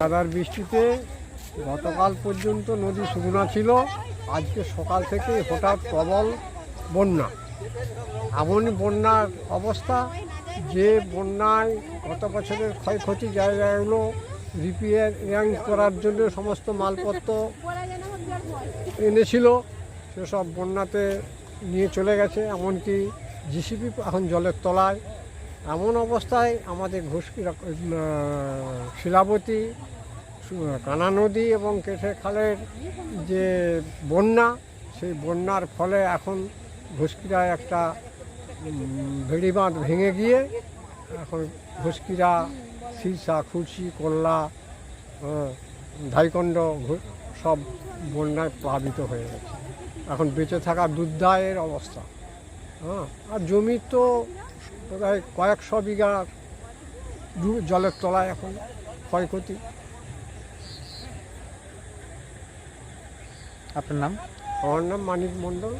দাদার বৃষ্টিতে গতকাল পর্যন্ত নদী শুকনো ছিল, আজকে সকাল থেকে হঠাৎ প্রবল বন্যা। এমন বন্যার অবস্থা যে বন্যায় গত বছরের ক্ষয়ক্ষতি জায়গাগুলো রিপেয়ারিং করার জন্য সমস্ত মালপত্র এনেছিল সেসব বন্যাতে নিয়ে চলে গেছে, এমনকি জিসিপি এখন জলের তলায়। এমন অবস্থায় আমাদের ঘুষকিরা শিলাবতী, কানা নদী এবং কেঠে খালের যে বন্যা, সেই বন্যার ফলে এখন ঘুষকিরায় একটা ভেড়ি বাঁধ ভেঙে গিয়ে এখন ঘুষকিরা, সিরসা, খুরশি, কল্লা ধাইকণ্ড সব বন্যায় প্লাবিত হয়ে গেছে। এখন বেঁচে থাকা দুর্দায়ের অবস্থা। হ্যাঁ আর জমি তো প্রায় কয়েকশো বিঘা জলের তলায় এখন ক্ষয়ক্ষতি। আপনার নাম? আমার নাম মানিক মণ্ডল।